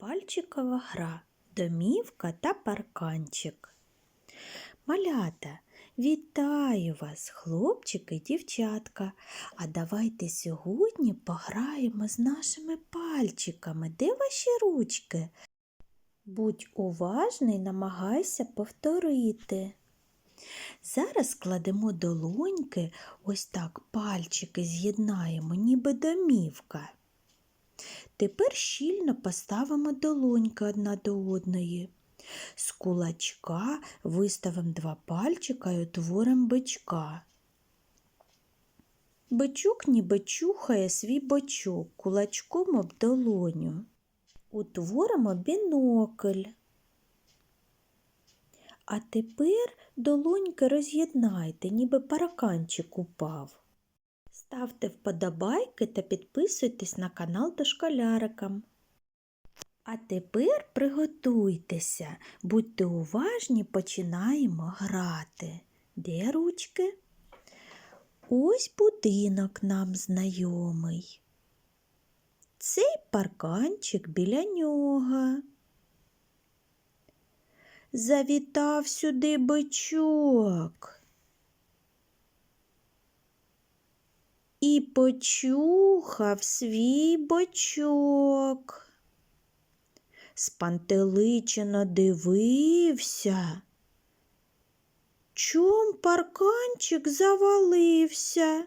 Пальчикова гра, домівка та парканчик. Малята, вітаю вас, хлопчики і дівчатка. А давайте сьогодні пограємо з нашими пальчиками. Де ваші ручки? Будь уважний, намагайся повторити. Зараз складемо долоньки, ось так пальчики з'єднаємо, ніби домівка. Тепер щільно поставимо долоньки одна до одної. З кулачка виставимо два пальчика і утворимо бичка. Бичок ніби чухає свій бочок кулачком об долоню. Утворимо бінокль. А тепер долоньки роз'єднайте, ніби параканчик упав. Ставте вподобайки та підписуйтесь на канал Дошколярикам. А тепер приготуйтеся, будьте уважні, починаємо грати. Де ручки? Ось будинок нам знайомий. Цей парканчик біля нього. Завітав сюди бичок. Почухав свій бочок. Спантеличено дивився. Чом парканчик завалився?